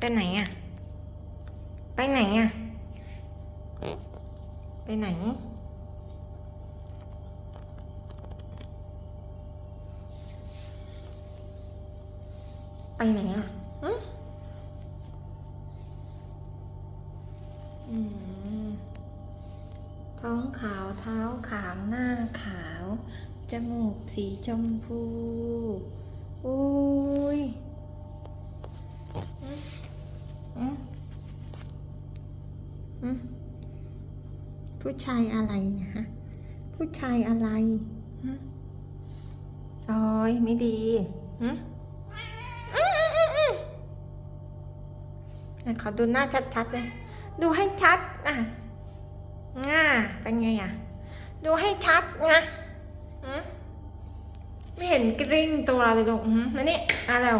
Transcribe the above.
ไปไหนอะไปไหนอะไปไหน ไปไหนอะหึอืมท้องขาวเท้าขาวหน้าขาว จมูกสีชมพูอุ้ยอืมอืมอืม ผู้ชายอะไรนะฮะ ผู้ชายอะไรฮะโอ้ยไม่ดีหึขอดูหน้าชัดๆเลย ดูให้ชัดอะง่าเป็นไงอะ ดูให้ชัดไงหืมไม่เห็นกริ้งตัวเราเลยลูกหืมมานี่มาเร็ว